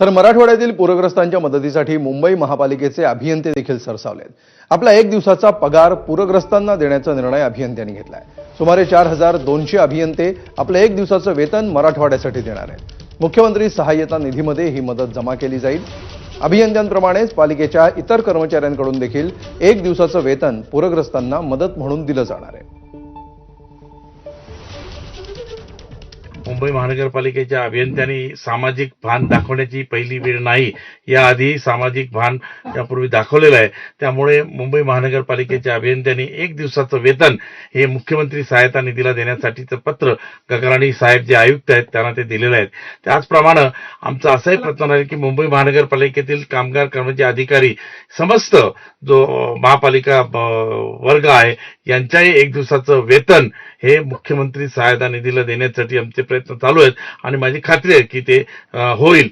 तर मराठवाड्यातील पूरग्रस्तांच्या मदतीसाठी मुंबई महापालिकेचे अभियंते देखील सरसावलेत. आपला एक दिवसाचा पगार पूरग्रस्तांना देण्याचा निर्णय अभियंत्यांनी घेतलाय. सुमारे चार हजार दोनशे अभियंते आपलं एक दिवसाचं वेतन मराठवाड्यासाठी देणार आहेत. मुख्यमंत्री सहाय्यता निधीमध्ये ही मदत जमा केली जाईल. अभियंत्यांप्रमाणेच पालिकेच्या इतर कर्मचाऱ्यांकडून देखील एक दिवसाचं वेतन पूरग्रस्तांना मदत म्हणून दिलं जाणार आहे. मुंबई महानगरपालिकेच्या अभियंत्यांनी सामाजिक भान दाखवण्याची पहिली वेळ नाही. याआधी सामाजिक भान यापूर्वी दाखवलेलं आहे. त्यामुळे मुंबई महानगरपालिकेच्या अभियंत्यांनी एक दिवसाचं वेतन हे मुख्यमंत्री सहायता निधीला देण्यासाठीचं पत्र गगराणी साहेब जे आयुक्त आहेत त्यांना ते दिलेलं आहे. त्याचप्रमाणे आमचं असंही प्रयत्न आहे की मुंबई महानगरपालिकेतील कामगार कर्मचारी अधिकारी समस्त जो महापालिका वर्ग आहे यांच्याही एक दिवसाचं वेतन हे मुख्यमंत्री सहायता निधीला देण्यासाठी आमचे प्रयत्न चालू आहेत. आणि माझी खात्री आहे की ते होईल.